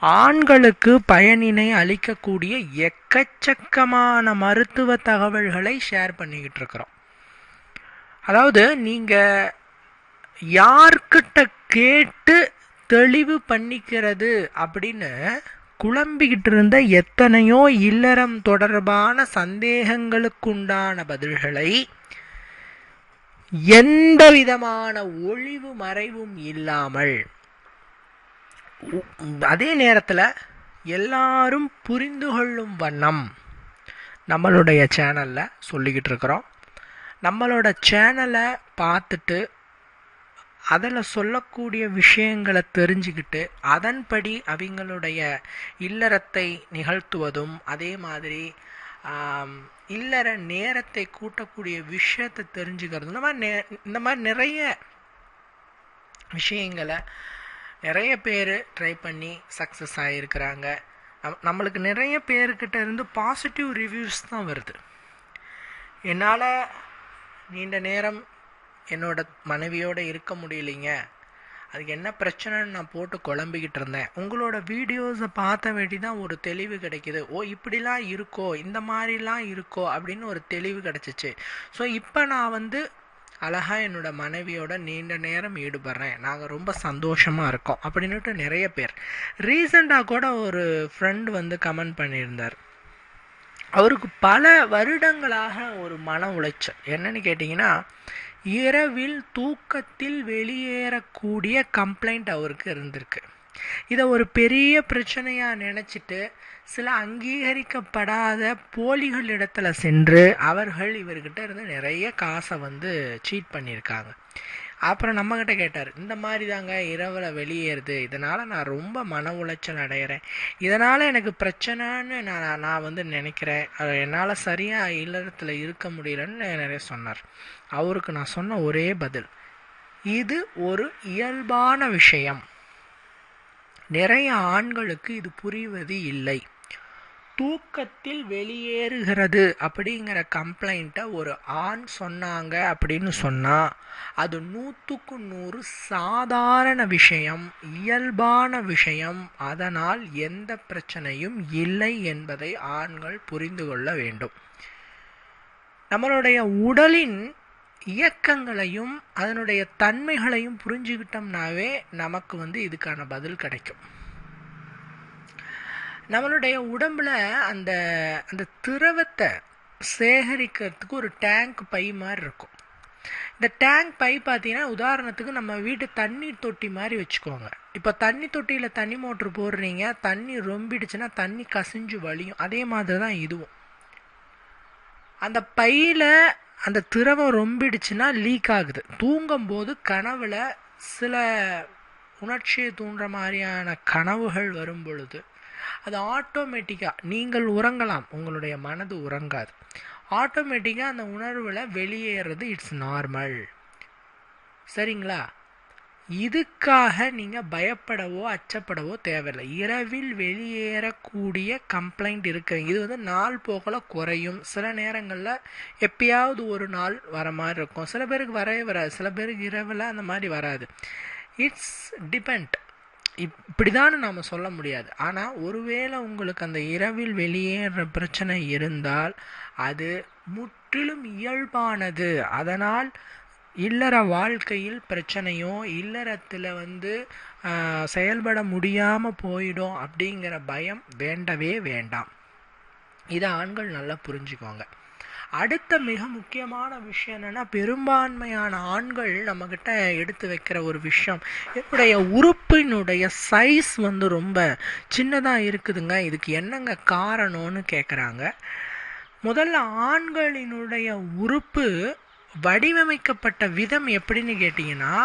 ஆண்களுக்கு பயனினை அளிக்கக்கூடிய எக்கச்சக்கமான மருத்துவ தகவல்களை ஷேர் பண்ணிக்கிட்டு இருக்கிறோம். அதாவது நீங்கள் யார்கிட்ட கேட்டு தெளிவு பண்ணிக்கிறது அப்படின்னு குழம்பிக்கிட்டு இருந்த எத்தனையோ இல்லறம் தொடர்பான சந்தேகங்களுக்குண்டான பதில்களை எந்த விதமான ஒளிவு மறைவும் இல்லாமல் அதே நேரத்தில் எல்லாரும் புரிந்து கொள்ளும் வண்ணம் நம்மளுடைய சேனலில் சொல்லிக்கிட்டு இருக்கிறோம். நம்மளோட சேனலை பார்த்துட்டு அதில் சொல்லக்கூடிய விஷயங்களை தெரிஞ்சுக்கிட்டு அதன்படி அவங்களுடைய இல்லறத்தை நிகழ்த்துவதும் அதே மாதிரி இல்லற நேரத்தை கூட்டக்கூடிய விஷயத்தை தெரிஞ்சுக்கிறது இந்த மாதிரி நே இந்த மாதிரி நிறைய விஷயங்களை நிறைய பேர் ட்ரை பண்ணி சக்ஸஸ் ஆகியிருக்கிறாங்க நம் நம்மளுக்கு நிறைய பேர்கிட்ட இருந்து பாசிட்டிவ் ரிவ்யூஸ் தான் வருது. என்னால் நீண்ட நேரம் என்னோட மனைவியோடு இருக்க முடியலைங்க. அதுக்கு என்ன பிரச்சனைன்னு நான் போட்டு குழம்பிக்கிட்டு இருந்தேன். உங்களோட வீடியோஸை பார்த்த வேண்டி தான் ஒரு தெளிவு கிடைக்கிது. ஓ இப்படிலாம் இருக்கோ இந்த மாதிரிலாம் இருக்கோ அப்படின்னு ஒரு தெளிவு கிடச்சிச்சு. ஸோ இப்போ நான் வந்து அழகாக என்னோட மனைவியோட நீண்ட நேரம் ஈடுபடுறேன். நாங்கள் ரொம்ப சந்தோஷமாக இருக்கோம். அப்படின்னுட்டு நிறைய பேர். ரீசெண்டாக கூட ஒரு ஃப்ரெண்ட் வந்து கமெண்ட் பண்ணியிருந்தார். அவருக்கு பல வருடங்களாக ஒரு மன உளைச்சல். என்னன்னு கேட்டிங்கன்னா இரவில் தூக்கத்தில் வெளியேறக்கூடிய கம்ப்ளைண்ட் அவருக்கு இருந்திருக்கு. இதை ஒரு பெரிய பிரச்சனையாக நினச்சிட்டு சில அங்கீகரிக்கப்படாத போலிகளிடத்தில் சென்று அவர்கள் இவர்கிட்ட இருந்து நிறைய காசை வந்து சீட் பண்ணியிருக்காங்க. அப்புறம் நம்மக்கிட்ட கேட்டார் இந்த மாதிரி தாங்க இரவில் வெளியேறுது. இதனால் நான் ரொம்ப மன உளைச்சல் அடைகிறேன் இதனால் எனக்கு பிரச்சனைன்னு நான் நான் வந்து நினைக்கிறேன். என்னால் சரியாக இல்லறத்தில் இருக்க முடியலன்னு நிறைய சொன்னார். அவருக்கு நான் சொன்ன ஒரே பதில் இது ஒரு இயல்பான விஷயம். நிறைய ஆண்களுக்கு இது புரிவது இல்லை. தூக்கத்தில் வெளியேறுகிறது அப்படிங்கிற கம்ப்ளைண்ட்டை ஒரு ஆண் சொன்னாங்க அப்படின்னு சொன்னால் அது நூற்றுக்கு நூறு சாதாரண விஷயம் இயல்பான விஷயம். அதனால் எந்த பிரச்சனையும் இல்லை என்பதை ஆண்கள் புரிந்து கொள்ள வேண்டும். நம்மளுடைய உடலின் இயக்கங்களையும் அதனுடைய தன்மைகளையும் புரிஞ்சுக்கிட்டோம்னாவே நமக்கு வந்து இதுக்கான பதில் கிடைக்கும். நம்மளுடைய உடம்புல அந்த அந்த திரவத்தை சேகரிக்கிறதுக்கு ஒரு டேங்க் பை மாதிரி இருக்கும். இந்த டேங்க் பை பார்த்தீங்கன்னா உதாரணத்துக்கு நம்ம வீட்டு தண்ணீர் தொட்டி மாதிரி வச்சுக்கோங்க. இப்போ தண்ணி தொட்டியில் தண்ணி மோட்ரு போடுறீங்க தண்ணி ரொம்பிடுச்சுன்னா தண்ணி கசிஞ்சு வலியும் அதே மாதிரி தான் இதுவும். அந்த பையில் அந்த திரவம் ரொம்பிடுச்சுன்னா லீக் ஆகுது. தூங்கும்போது கனவில் சில உணர்ச்சியை தூண்டுற மாதிரியான கனவுகள் வரும் பொழுது அது ஆட்டோமேட்டிக்காக நீங்கள் உறங்கலாம். உங்களுடைய மனது உறங்காது. ஆட்டோமேட்டிக்காக அந்த உணர்வில் வெளியேறது இட்ஸ் நார்மல் சரிங்களா? இதுக்காக நீங்கள் பயப்படவோ அச்சப்படவோ தேவையில்லை. இரவில் வெளியேறக்கூடிய கம்ப்ளைண்ட் இருக்கிறீங்க இது வந்து நாள் போகல குறையும். சில நேரங்களில் எப்பயாவது ஒரு நாள் வர மாதிரி இருக்கும். சில பேருக்கு வரவே வராது. சில பேருக்கு இரவில் அந்த மாதிரி வராது. இட்ஸ் டிபெண்ட் இப்படிதான் நாம் சொல்ல முடியாது. ஆனால் ஒருவேளை உங்களுக்கு அந்த இரவில் வெளியேற பிரச்சனை இருந்தால் அது முற்றிலும் இயல்பானது. அதனால் இல்லற வாழ்க்கையில் பிரச்சனையோ இல்லறத்தில் வந்து செயல்பட முடியாமல் போயிடும் அப்படிங்கிற பயம் வேண்டவே வேண்டாம். இதை ஆண்கள் நல்லா புரிஞ்சுக்கோங்க. அடுத்த மிக முக்கியமான விஷயம் என்னென்னா பெரும்பான்மையான ஆண்கள் நம்மக்கிட்ட எடுத்து வைக்கிற ஒரு விஷயம். என்னுடைய உறுப்பினுடைய சைஸ் வந்து ரொம்ப சின்னதாக இருக்குதுங்க. இதுக்கு என்னங்க காரணம்னு கேட்குறாங்க முதல்ல ஆண்களினுடைய உறுப்பு வடிவமைக்கப்பட்ட விதம் எப்படின்னு கேட்டிங்கன்னா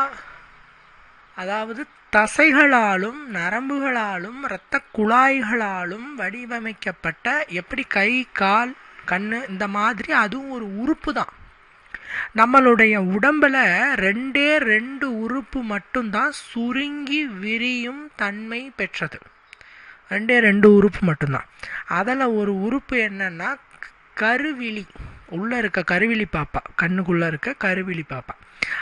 அதாவது தசைகளாலும் நரம்புகளாலும் இரத்த குழாய்களாலும் வடிவமைக்கப்பட்ட எப்படி கை கால் கண் இந்த மாதிரி அதுவும் ஒரு உறுப்பு தான் நம்மளுடைய உடம்புல ரெண்டே ரெண்டு உறுப்பு மட்டும்தான் சுருங்கி விரியும் தன்மை பெற்றது. ரெண்டே ரெண்டு உறுப்பு மட்டும்தான். அதில் ஒரு உறுப்பு என்னன்னா கருவிழி. உள்ளே இருக்க கருவிழி பாப்பா. கண்ணுக்குள்ளே இருக்க கருவிழி பாப்பா.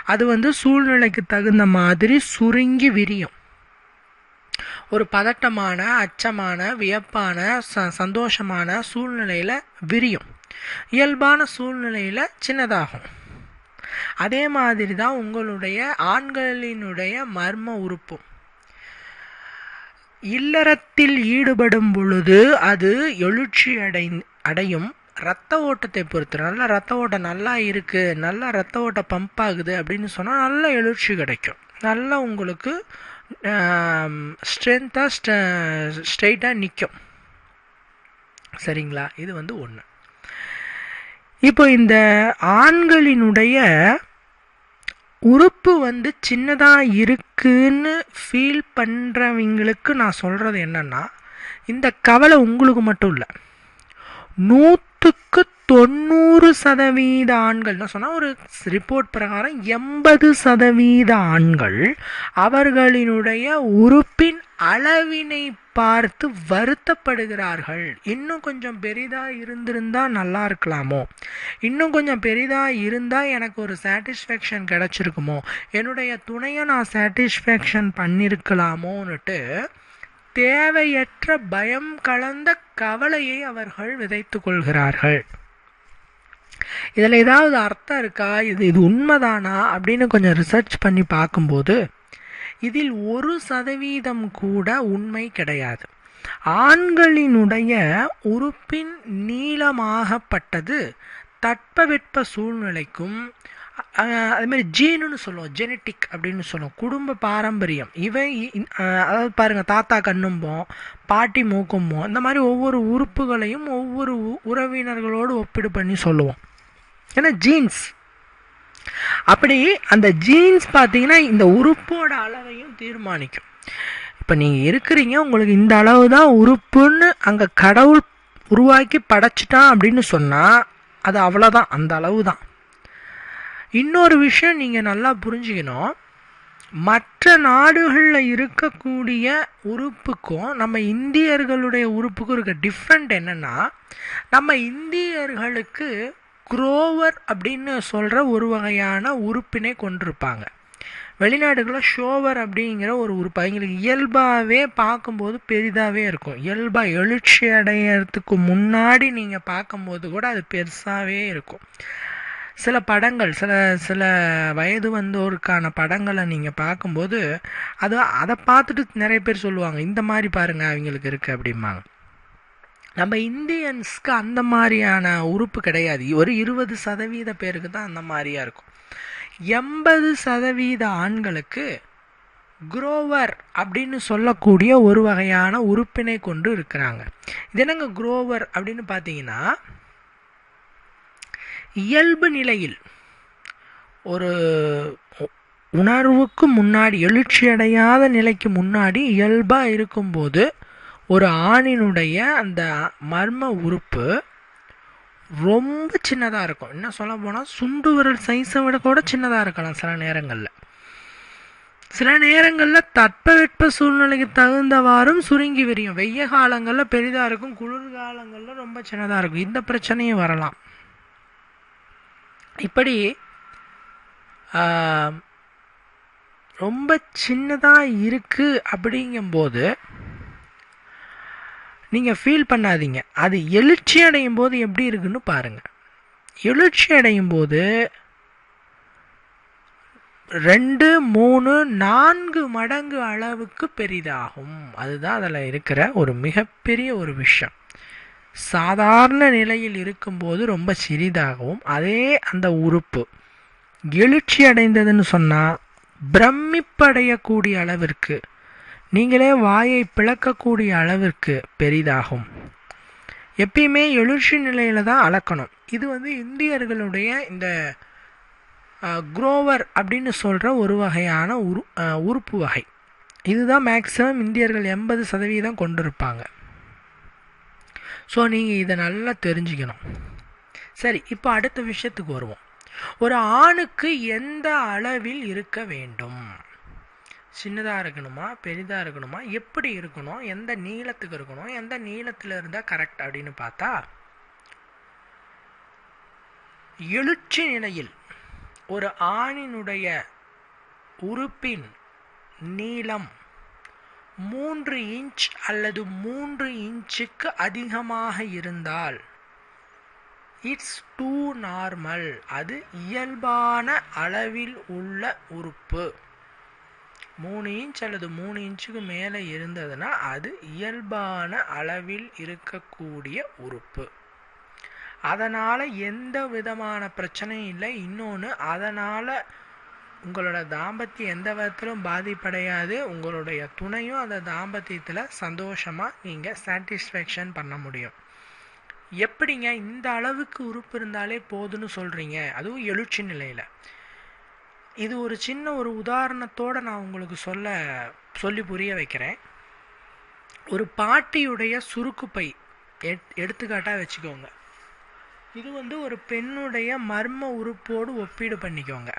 அது வந்து சூழ்நிலைக்கு தகுந்த மாதிரி சுருங்கி விரியும். ஒரு பதட்டமான அச்சமான வியப்பான ச சந்தோஷமான சூழ்நிலையில் விரியும். இயல்பான சூழ்நிலையில் சின்னதாகும். அதே மாதிரி தான் உங்களுடைய ஆண்களினுடைய மர்ம உறுப்பும் இல்லறத்தில் ஈடுபடும் பொழுது அது எழுச்சி அடை அடையும். ரத்த ஓட்டத்தை பொறுத்து நல்ல ரத்த ஓட்டம் நல்லா இருக்குது நல்லா ரத்த ஓட்டம் பம்ப் ஆகுது அப்படின்னு சொன்னால் நல்ல எழுச்சி கிடைக்கும். நல்லா உங்களுக்கு ஸ்ட்ரென்த்தாக ஸ்ட ஸ்ட்ரெயிட்டாக நிற்கும் சரிங்களா? இது வந்து ஒன்று இப்போ இந்த ஆண்களினுடைய உறுப்பு வந்து சின்னதாக இருக்குன்னு ஃபீல் பண்ணுறவங்களுக்கு நான் சொல்கிறது என்னென்னா இந்த கவலை உங்களுக்கு மட்டும் இல்லை. நூத் நூற்றுக்கு தொண்ணூறு சதவீத ஆண்கள்னு சொன்னால் ஒரு ரிப்போர்ட் பிரகாரம் எண்பது சதவீத ஆண்கள் அவர்களினுடைய உறுப்பின் அளவினை பார்த்து வருத்தப்படுகிறார்கள். இன்னும் கொஞ்சம் பெரிதாக இருந்திருந்தா நல்லா இருக்கலாமோ? இன்னும் கொஞ்சம் பெரிதாக இருந்தால் எனக்கு ஒரு சாட்டிஸ்ஃபேக்ஷன் கிடச்சிருக்குமோ? என்னுடைய துணையை நான் சாட்டிஸ்ஃபேக்ஷன் பண்ணியிருக்கலாமோன்னுட்டு தேவையற்ற பயம் கலந்த கவலையை அவர்கள் விதைத்து கொள்கிறார்கள். இதில் ஏதாவது அர்த்தம் இருக்கா? இது இது உண்மைதானா? அப்படின்னு கொஞ்சம் ரிசர்ச் பண்ணி பார்க்கும்போது இதில் ஒரு சதவீதம் கூட உண்மை கிடையாது. ஆண்களினுடைய உறுப்பின் நீளமாகப்பட்டது தட்பவெட்ப சூழ்நிலைக்கும் அதுமாதிரி ஜீனுன்னு சொல்லுவோம் ஜெனட்டிக் அப்படின்னு சொல்லுவோம். குடும்ப பாரம்பரியம். இவன் அதாவது பாருங்கள் தாத்தா கண்ணும்போம் பாட்டி மூக்கும்போம் இந்த மாதிரி ஒவ்வொரு உறுப்புகளையும் ஒவ்வொரு உறவினர்களோடு ஒப்பீடு பண்ணி சொல்லுவோம். ஏன்னா ஜீன்ஸ் அப்படி அந்த ஜீன்ஸ் பார்த்தீங்கன்னா இந்த உறுப்போட அளவையும் தீர்மானிக்கும். இப்போ நீங்கள் இருக்கிறீங்க உங்களுக்கு இந்த அளவு தான் உறுப்புன்னு அங்கே கடவுள் உருவாக்கி படைச்சிட்டான் அப்படின்னு சொன்னால் அது அவ்வளோதான் அந்த அளவு தான் இன்னொரு விஷயம் நீங்கள் நல்லா புரிஞ்சுக்கணும். மற்ற நாடுகளில் இருக்கக்கூடிய உறுப்புக்கும் நம்ம இந்தியர்களுடைய உறுப்புக்கும் இருக்க டிஃப்ரெண்ட் என்னென்னா நம்ம இந்தியர்களுக்கு குரோவர் அப்படின்னு சொல்கிற ஒரு வகையான உறுப்பினை கொண்டிருப்பாங்க. வெளிநாடுகளில் ஷோவர் அப்படிங்கிற ஒரு உறுப்பு. அவங்களுக்கு இயல்பாகவே பார்க்கும்போது பெரிதாகவே இருக்கும். இயல்பாக எழுச்சி அடையிறதுக்கு முன்னாடி நீங்கள் பார்க்கும்போது கூட அது பெருசாகவே இருக்கும். சில படங்கள் சில சில வயது வந்தோருக்கான படங்களை நீங்கள் பார்க்கும்போது அது அதை பார்த்துட்டு நிறைய பேர் சொல்லுவாங்க இந்த மாதிரி பாருங்கள் அவங்களுக்கு இருக்குது அப்படிம்பாங்க. நம்ம இந்தியன்ஸ்க்கு அந்த மாதிரியான உறுப்பு கிடையாது. ஒரு இருபது சதவீத பேருக்கு தான் அந்த மாதிரியா இருக்கும். எண்பது சதவீத ஆண்களுக்கு குரோவர் அப்படின்னு சொல்லக்கூடிய ஒரு வகையான உறுப்பினை கொண்டு இருக்கிறாங்க. இது என்னங்க குரோவர் அப்படின்னு பார்த்தீங்கன்னா இயல்பு நிலையில் ஒரு உணர்வுக்கு முன்னாடி எழுச்சி அடையாத நிலைக்கு முன்னாடி இயல்பாக இருக்கும்போது ஒரு ஆணினுடைய அந்த மர்ம உறுப்பு ரொம்ப சின்னதாக இருக்கும். என்ன சொல்ல போனால் சுண்டு விரல் சைஸை விட கூட சின்னதாக இருக்கலாம் சில நேரங்களில். சில நேரங்களில் தட்பவெட்ப சூழ்நிலைக்கு தகுந்தவாறும் சுருங்கி விரியும். வெய்ய காலங்களில் பெரிதாக இருக்கும் குளிர்காலங்களில் ரொம்ப சின்னதாக இருக்கும். இந்த பிரச்சனையும் வரலாம். இப்படி ரொம்ப சின்னதாக இருக்குது அப்படிங்கும்போது நீங்கள் ஃபீல் பண்ணாதீங்க. அது எழுச்சி அடையும் போது எப்படி இருக்குன்னு பாருங்கள் எழுச்சி அடையும் போது ரெண்டு மூணு நான்கு மடங்கு அளவுக்கு பெரிதாகும். அதுதான் அதில் இருக்கிற ஒரு மிகப்பெரிய ஒரு விஷயம். சாதாரண நிலையில் இருக்கும்போது ரொம்ப சிறிதாகவும் அதே அந்த உறுப்பு எழுச்சி அடைந்ததுன்னு சொன்னால் பிரமிப்படையக்கூடிய அளவிற்கு நீங்களே வாயை பிளக்கக்கூடிய அளவிற்கு பெரிதாகும். எப்பயுமே எழுச்சி நிலையில் தான் அளக்கணும். இது வந்து இந்தியர்களுடைய இந்த குரோவர் அப்படின்னு சொல்கிற ஒரு வகையான உரு உறுப்பு வகை. இதுதான் மேக்சிமம் இந்தியர்கள் எண்பது சதவீதம் கொண்டிருப்பாங்க. ஸோ நீங்கள் இதை நல்லா தெரிஞ்சுக்கணும். சரி இப்போ அடுத்த விஷயத்துக்கு வருவோம். ஒரு ஆணுக்கு எந்த அளவில் இருக்க வேண்டும்? சின்னதாக இருக்கணுமா? பெரிதாக இருக்கணுமா? எப்படி இருக்கணும்? எந்த நீளத்துக்கு இருக்கணும்? எந்த நீளத்தில் இருந்தால் கரெக்ட் அப்படின்னு பார்த்தா எழுச்சி நிலையில் ஒரு ஆணினுடைய உறுப்பின் நீளம் மூன்று இன்ச் அல்லது மூன்று இன்ச்சுக்கு அதிகமாக இருந்தால் இட்ஸ் டூ நார்மல் அது இயல்பான அளவில் உள்ள உறுப்பு. மூணு இன்ச் அல்லது மூணு இன்ச்சுக்கு மேலே இருந்ததுன்னா அது இயல்பான அளவில் இருக்கக்கூடிய உறுப்பு. அதனால் எந்த விதமான பிரச்சனையும் இல்லை. இன்னொன்று அதனால் உங்களோட தாம்பத்தியம் எந்த விதத்திலும் பாதிப்படையாது. உங்களுடைய துணையும் அந்த தாம்பத்தியத்தில் சந்தோஷமாக நீங்கள் சாட்டிஸ்ஃபேக்ஷன் பண்ண முடியும். எப்படிங்க இந்த அளவுக்கு உறுப்பு இருந்தாலே போதுன்னு சொல்கிறீங்க அதுவும் எழுச்சி நிலையில். இது ஒரு சின்ன ஒரு உதாரணத்தோடு நான் உங்களுக்கு சொல்ல சொல்லி புரிய வைக்கிறேன். ஒரு பாட்டியுடைய சுருக்குப்பை எட் எடுத்துக்காட்டாக வச்சுக்கோங்க. இது வந்து ஒரு பெண்ணுடைய மர்ம உறுப்போடு ஒப்பீடு பண்ணிக்கோங்க.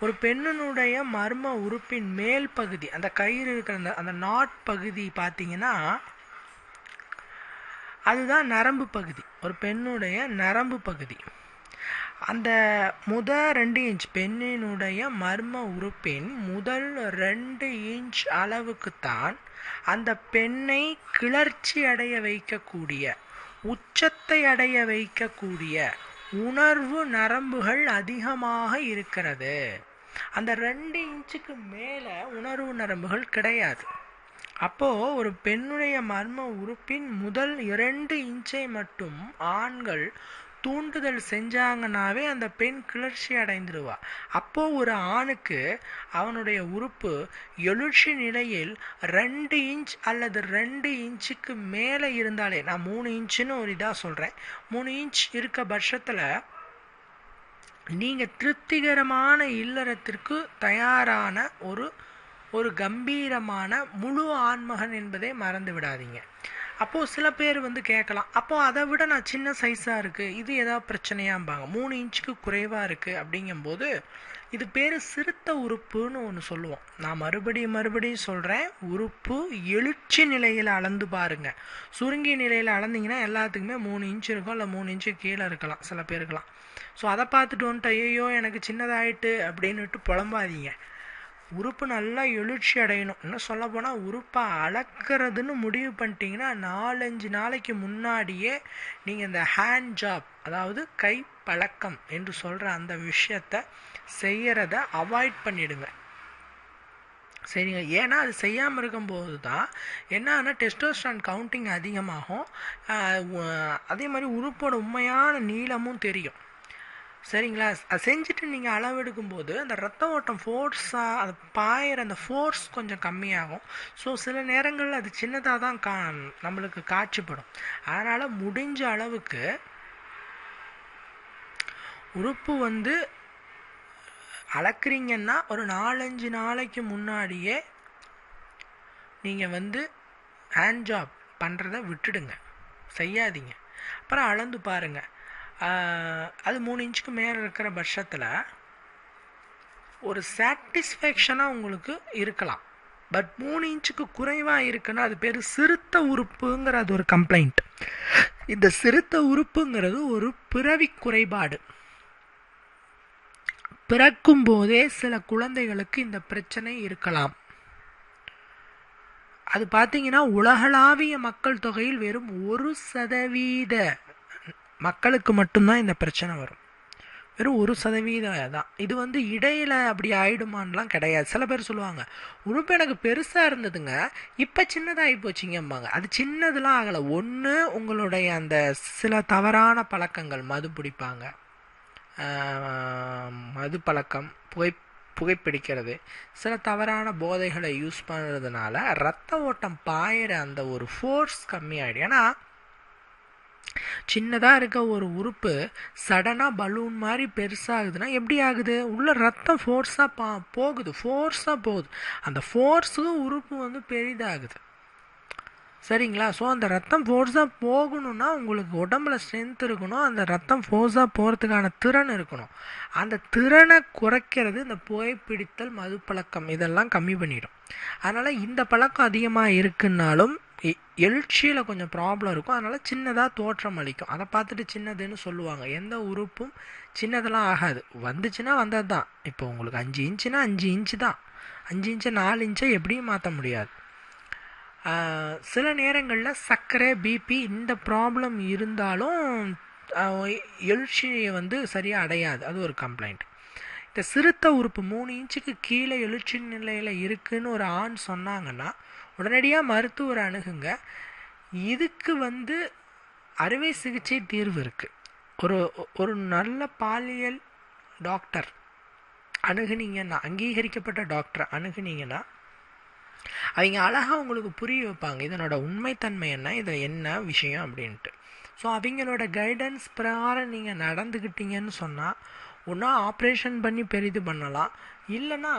ஒரு பெண்ணினுடைய மர்ம உறுப்பின் மேல் பகுதி அந்த கயிறு இருக்கிற அந்த அந்த நாட் பகுதி பார்த்தீங்கன்னா அதுதான் நரம்பு பகுதி. ஒரு பெண்ணுடைய நரம்பு பகுதி. அந்த முத ரெண்டு இன்ச் பெண்ணினுடைய மர்ம உறுப்பின் முதல் ரெண்டு இன்ச் அளவுக்குத்தான் அந்த பெண்ணை கிளர்ச்சி அடைய வைக்கக்கூடிய உச்சத்தை அடைய வைக்கக்கூடிய உணர்வு நரம்புகள் அதிகமாக இருக்கிறது. அந்த ரெண்டு இன்ச்சுக்கு மேலே உணர்வு நரம்புகள் கிடையாது. அப்போது ஒரு பெண்ணுடைய மர்ம உறுப்பின் முதல் இரண்டு இன்ச்சை மட்டும் ஆண்கள் தூண்டுதல் செஞ்சாங்கனாவே அந்த பெண் கிளர்ச்சி அடைந்துடுவா. அப்போ ஒரு ஆணுக்கு அவனுடைய உறுப்பு எழுச்சி நிலையில் ரெண்டு இன்ச் அல்லது ரெண்டு இன்ச்சுக்கு மேலே இருந்தாலே நான் மூணு இன்ச்சுன்னு ஒரு இதாக சொல்கிறேன் மூணு இன்ச் இருக்க பட்சத்தில் நீங்கள் திருப்திகரமான இல்லறத்திற்கு தயாரான ஒரு ஒரு கம்பீரமான முழு ஆண்மகன் என்பதை மறந்து விடாதீங்க. அப்போது சில பேர் வந்து கேட்கலாம். அப்போது அதை விட நான் சின்ன சைஸாக இருக்குது இது ஏதாவது பிரச்சனையாம்பாங்க. மூணு இன்ச்சுக்கு குறைவாக இருக்குது அப்படிங்கும்போது இது பேர் சிறுத்த உறுப்புன்னு ஒன்று சொல்லுவோம். நான் மறுபடியும் மறுபடியும் சொல்கிறேன் உறுப்பு எழுச்சி நிலையில் அளந்து பாருங்கள் சுருங்கி நிலையில் அளந்தீங்கன்னா எல்லாத்துக்குமே மூணு இன்ச்சு இருக்கும். இல்லை மூணு இன்ச்சு கீழே இருக்கலாம். சில பேருக்கெலாம் ஸோ அதை பார்த்துட்டு வந்துட்டு ஐயோ எனக்கு சின்னதாயிட்டு அப்படின்னுட்டு புலம்பாதீங்க. உறுப்பு நல்லா எழுச்சி அடையணும். இன்னும் சொல்ல போனால் உறுப்பை அளக்கிறதுன்னு முடிவு பண்ணிட்டீங்கன்னா நாலஞ்சு நாளைக்கு முன்னாடியே நீங்கள் இந்த ஹேண்ட் ஜாப் அதாவது கை பழக்கம் என்று சொல்கிற அந்த விஷயத்த செய்கிறத அவாய்ட் பண்ணிடுங்க. சரிங்க? ஏன்னா அது செய்யாமல் இருக்கும்போது தான் என்னன்னா டெஸ்டோஸ்டான் கவுண்டிங் அதிகமாகும். அதே மாதிரி உறுப்போட உண்மையான நீளமும் தெரியும். சரிங்களா? அது செஞ்சுட்டு நீங்கள் அளவெடுக்கும்போது அந்த ரத்த ஓட்டம் ஃபோர்ஸாக அது பாயிற அந்த ஃபோர்ஸ் கொஞ்சம் கம்மியாகும். ஸோ சில நேரங்களில் அது சின்னதாக தான் கா நம்மளுக்கு காட்சிப்படும். அதனால் முடிஞ்ச அளவுக்கு உறுப்பு வந்து அளக்குறீங்கன்னா ஒரு நாலஞ்சு நாளைக்கு முன்னாடியே நீங்கள் வந்து ஹேண்ட் ஜாப் பண்ணுறத விட்டுடுங்க. செய்யாதீங்க. அப்புறம் அளந்து பாருங்கள் அது மூணு இன்ச்சுக்கு மேலே இருக்கிற பட்சத்தில் ஒரு சாட்டிஸ்ஃபேக்ஷனாக உங்களுக்கு இருக்கலாம். பட் மூணு இன்ச்சுக்கு குறைவாக இருக்குன்னா அது பேர் சிறுத்த உறுப்புங்கிற அது ஒரு கம்ப்ளைண்ட் இந்த சிறுத்த உறுப்புங்கிறது ஒரு பிறவி குறைபாடு. பிறக்கும் போதே சில குழந்தைகளுக்கு இந்த பிரச்சனை இருக்கலாம். அது பார்த்தீங்கன்னா உலகளாவிய மக்கள் தொகையில் வெறும் ஒரு சதவீத மக்களுக்கு மட்டும்தான் இந்த பிரச்சனை வரும். வெறும் ஒரு சதவீதம் தான் இது வந்து இடையில் அப்படி ஆயிடுமான்லாம் கிடையாது. சில பேர் சொல்லுவாங்க உறுப்பு எனக்கு பெருசாக இருந்ததுங்க இப்போ சின்னதாகி போச்சிங்கம்பாங்க. அது சின்னதுலாம் ஆகலை. ஒன்று உங்களுடைய அந்த சில தவறான பழக்கங்கள் மது பிடிப்பாங்க. மது பழக்கம் புகை புகைப்பிடிக்கிறது. சில தவறான போதைகளை யூஸ் பண்ணுறதுனால ரத்த ஓட்டம் பாயிற அந்த ஒரு ஃபோர்ஸ் கம்மியாயிடும் ஏன்னா சின்னதாக இருக்க ஒரு உறுப்பு சடனாக பலூன் மாதிரி பெருசாகுதுன்னா எப்படி ஆகுது? உள்ளே ரத்தம் ஃபோர்ஸாக பா போகுது. ஃபோர்ஸாக போகுது. அந்த ஃபோர்ஸும் உறுப்பு வந்து பெரிதாகுது. சரிங்களா? ஸோ அந்த ரத்தம் ஃபோர்ஸாக போகணும்னா உங்களுக்கு உடம்புல ஸ்ட்ரென்த் இருக்கணும். அந்த ரத்தம் ஃபோர்ஸாக போகிறதுக்கான திறன் இருக்கணும். அந்த திறனை குறைக்கிறது இந்த புகைப்பிடித்தல் மது பழக்கம் இதெல்லாம் கம்மி பண்ணிடும். அதனால் இந்த பழக்கம் அதிகமாக இருக்குன்னாலும் எழுச்சியில் கொஞ்சம் ப்ராப்ளம் இருக்கும். அதனால் சின்னதாக தோற்றம் அளிக்கும். அதை பார்த்துட்டு சின்னதுன்னு சொல்லுவாங்க. எந்த உறுப்பும் சின்னதெல்லாம் ஆகாது. வந்துச்சுன்னா வந்தது தான் இப்போ உங்களுக்கு அஞ்சு இன்ச்சுனா அஞ்சு இன்ச்சு தான். அஞ்சு இன்ச்சு நாலு இன்ச்சை எப்படியும் மாற்ற முடியாது. சில நேரங்களில் சர்க்கரை பிபி இந்த ப்ராப்ளம் இருந்தாலும் எழுச்சியை வந்து சரியாக அடையாது. அது ஒரு கம்ப்ளைண்ட் இந்த சிறுத்தை உறுப்பு மூணு இன்ச்சுக்கு கீழே எழுச்சி நிலையில் இருக்குதுன்னு ஒரு ஆண் சொன்னாங்கன்னா உடனடியாக மருத்துவரை அணுகுங்க. இதுக்கு வந்து அறுவை சிகிச்சை தீர்வு இருக்குது ஒரு ஒரு நல்ல பாலியல் டாக்டர் அணுகுனீங்கன்னா அங்கீகரிக்கப்பட்ட டாக்டர் அணுகுனீங்கன்னா அவங்க அழகாக உங்களுக்கு புரிய வைப்பாங்க. இதனோட உண்மைத்தன்மை என்ன இது என்ன விஷயம் அப்படின்ட்டு. ஸோ அவங்களோட கைடன்ஸ் பிரகாரம் நீங்கள் நடந்துக்கிட்டீங்கன்னு சொன்னால் ஒன்றா ஆப்ரேஷன் பண்ணி பெரிது பண்ணலாம். இல்லைன்னா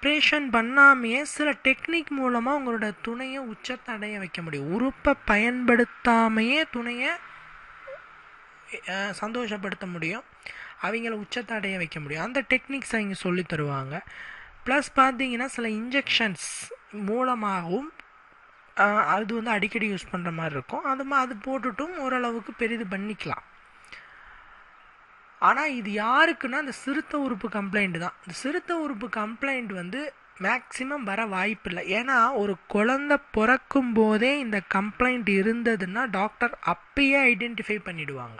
ஆப்ரேஷன் பண்ணாமையே சில டெக்னிக் மூலமாக உங்களோட துணையை உச்சத்தை அடைய வைக்க முடியும். உறுப்பை பயன்படுத்தாமையே துணையை சந்தோஷப்படுத்த முடியும். அவங்கள உச்சத்தை அடைய வைக்க முடியும். அந்த டெக்னிக்ஸ் அவங்க சொல்லி தருவாங்க. ப்ளஸ் பார்த்தீங்கன்னா சில இன்ஜெக்ஷன்ஸ் மூலமாகவும் அது வந்து அடிக்கடி யூஸ் பண்ணுற மாதிரி இருக்கும். அது அது போட்டுட்டும் ஓரளவுக்கு பெரிது பண்ணிக்கலாம். ஆனால் இது யாருக்குன்னா அந்த சிறுத்த உறுப்பு கம்ப்ளைண்ட் தான். இந்த சிறுத்த உறுப்பு கம்ப்ளைண்ட் வந்து மேக்சிமம் வர வாய்ப்பில்லை ஏன்னா ஒரு குழந்தை பிறக்கும் போதே இந்த கம்ப்ளைண்ட் இருந்ததுன்னா டாக்டர் அப்பயே ஐடென்டிஃபை பண்ணிடுவாங்க.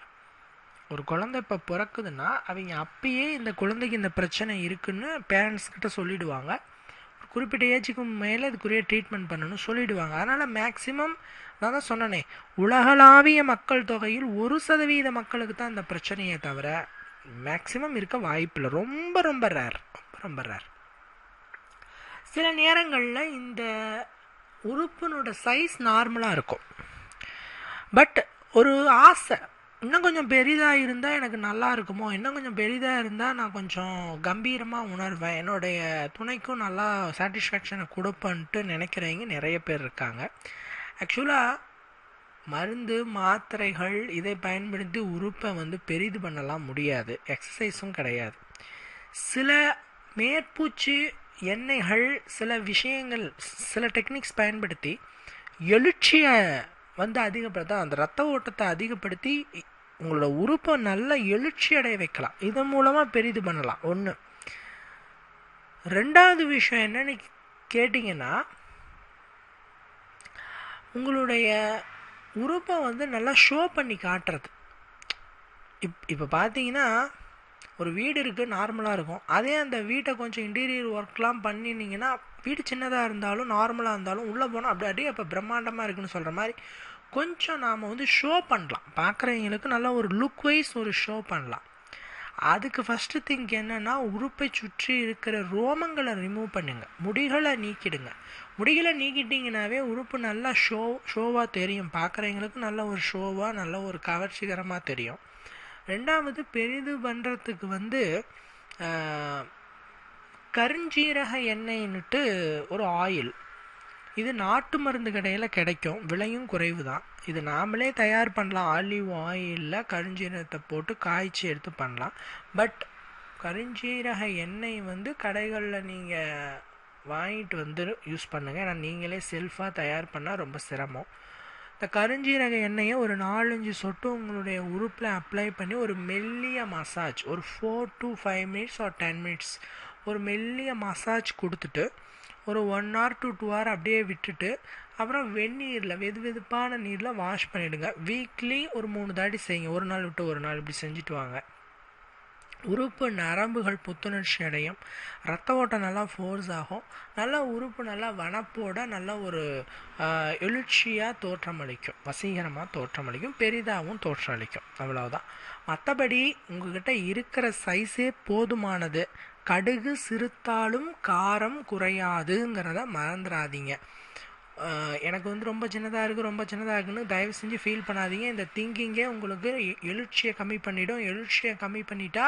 ஒரு குழந்தை இப்போ பிறக்குதுன்னா அவங்க அப்பயே இந்த குழந்தைக்கு இந்த பிரச்சனை இருக்குன்னு பேரண்ட்ஸ்கிட்ட சொல்லிடுவாங்க. ஒரு குறிப்பிட்ட ஏஜுக்கு மேலே இதுக்குரிய ட்ரீட்மெண்ட் பண்ணணும்னு சொல்லிடுவாங்க. அதனால் மேக்ஸிமம் நான் தான் சொன்னனே உலகளாவிய மக்கள் தொகையில் ஒரு சதவீத மக்களுக்கு தான் இந்த பிரச்சனையே தவிர மேக்ஸிமம் இருக்க வாய்ப்பில்லை. ரொம்ப ரொம்ப ரேர் ரொம்ப ரொம்ப ரேர் சில நேரங்களில் இந்த உறுப்பினோட சைஸ் நார்மலாக இருக்கும். பட் ஒரு ஆசை இன்னும் கொஞ்சம் பெரிதாக இருந்தால் எனக்கு நல்லா இருக்குமோ இன்னும் கொஞ்சம் பெரிதாக இருந்தால் நான் கொஞ்சம் கம்பீரமாக உணர்வேன். என்னுடைய துணைக்கும் நல்லா சாட்டிஸ்ஃபேக்ஷனை கொடுப்பேன்ட்டு நினைக்கிறவங்க நிறைய பேர் இருக்காங்க. ஆக்சுவலாக மருந்து மாத்திரைகள் இதை பயன்படுத்தி உறுப்பை வந்து பெரிது பண்ணலாம் முடியாது. எக்ஸசைஸும் கிடையாது. சில மேற்பூச்சு எண்ணெய்கள் சில விஷயங்கள் சில டெக்னிக்ஸ் பயன்படுத்தி எழுச்சியை வந்து அதிகப்படுத்த அந்த ரத்த ஓட்டத்தை அதிகப்படுத்தி உங்களோட உறுப்பை நல்ல எழுச்சி அடைய வைக்கலாம். இதன் மூலமாக பெரிது பண்ணலாம். ஒன்று ரெண்டாவது விஷயம் என்னன்னு கேட்டிங்கன்னா உங்களுடைய உறுப்பை வந்து நல்லா ஷோ பண்ணி காட்டுறது. இப் இப்போ பார்த்தீங்கன்னா ஒரு வீடு இருக்குது நார்மலாக இருக்கும். அதே அந்த வீட்டை கொஞ்சம் இன்டீரியர் ஒர்க்லாம் பண்ணினீங்கன்னா வீடு சின்னதாக இருந்தாலும் நார்மலாக இருந்தாலும் உள்ளே போனால் அப்படி அப்படியே அப்போ பிரம்மாண்டமாக இருக்குன்னு சொல்கிற மாதிரி கொஞ்சம் நாம் வந்து ஷோ பண்ணலாம். பார்க்குறவங்களுக்கு நல்லா ஒரு லுக் வைஸ் ஒரு ஷோ பண்ணலாம். அதுக்கு ஃபஸ்ட்டு திங்க் என்னென்னா உறுப்பை சுற்றி இருக்கிற ரோமங்களை ரிமூவ் பண்ணுங்கள் முடிகளை நீக்கிடுங்க. முடிகளை நீக்கிட்டிங்கனாவே உறுப்பு நல்லா ஷோ ஷோவாக தெரியும். பார்க்குறவங்களுக்கு நல்ல ஒரு ஷோவாக நல்ல ஒரு கவர்ச்சிகரமாக தெரியும். ரெண்டாவது பெரிது பண்ணுறதுக்கு வந்து கருஞ்சீரக எண்ணெய்னுட்டு ஒரு ஆயில் இது நாட்டு மருந்து கடையில் கிடைக்கும். விலையும் குறைவு தான் இது நாமளே தயார் பண்ணலாம். ஆலிவ் ஆயிலில் கருஞ்சீரகத்தை போட்டு காய்ச்சி எடுத்து பண்ணலாம். பட் கருஞ்சீரக எண்ணெய் வந்து கடைகளில் நீங்கள் வாங்கிட்டு வந்து யூஸ் பண்ணுங்கள் ஏன்னா நீங்களே செல்ஃபாக தயார் பண்ணால் ரொம்ப சிரமம். இந்த கருஞ்சீரக எண்ணெயை ஒரு நாலஞ்சு சொட்டு உங்களுடைய உறுப்பில் அப்ளை பண்ணி ஒரு மெல்லிய மசாஜ் ஒரு ஃபோர் டு ஃபைவ் மினிட்ஸ் ஒரு டென் மினிட்ஸ் ஒரு மெல்லிய மசாஜ் கொடுத்துட்டு ஒரு one or two two hour அப்படியே விட்டுட்டு அப்புறம் வெந்நீரில் வெது வெதுப்பான நீரில் வாஷ் பண்ணிவிடுங்க வீக்லி ஒரு மூணு தாட்டி செய்யுங்க. ஒரு நாள் விட்டு ஒரு நாள் இப்படி செஞ்சுட்டு வாங்க. உறுப்பு நரம்புகள் புத்துணர்ச்சி அடையும். ரத்த ஓட்டம் நல்லா ஃபோர்ஸ் ஆகும். நல்லா உறுப்பு நல்லா வனப்போட நல்லா ஒரு எழுச்சியாக எழுச்சியாக தோற்றமளிக்கும் வசீகரமாக தோற்றமளிக்கும் பெரிதாகவும் தோற்றமளிக்கும் அவ்வளோதான் மற்றபடி உங்ககிட்ட இருக்கிற சைஸே போதுமானது. கடுகு சிறுத்தாலும் காரம் குறையாதுங்கிறத மறந்துடாதீங்க. எனக்கு வந்து ரொம்ப சின்னதாக இருக்குது ரொம்ப சின்னதாக இருக்குன்னு தயவு செஞ்சு ஃபீல் பண்ணாதீங்க. இந்த திங்கிங்கே உங்களுக்கு எழுச்சியை கம்மி பண்ணிவிடும் எழுச்சியை கம்மி பண்ணிட்டா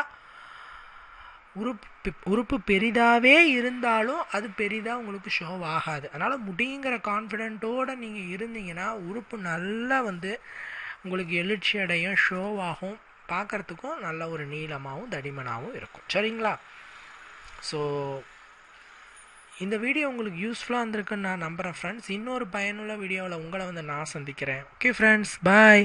உறுப்பு உறுப்பு பெரிதாகவே இருந்தாலும் அது பெரிதாக உங்களுக்கு ஷோ ஆகாது. அதனால் முடியுங்கிற கான்ஃபிடென்ட்டோடு நீங்கள் இருந்தீங்கன்னா உறுப்பு நல்லா வந்து உங்களுக்கு எழுச்சி அடையும் ஷோவாகும் பார்க்குறதுக்கும் நல்ல ஒரு நீளமாகவும் தடிமனாகவும் இருக்கும். சரிங்களா? ஸோ இந்த வீடியோ உங்களுக்கு யூஸ்ஃபுல்லாக இருந்திருக்குன்னு நான் நம்புகிறேன் ஃப்ரெண்ட்ஸ் இன்னொரு பயனுள்ள வீடியோவில் உங்களை வந்து நான் சந்திக்கிறேன். Okay friends bye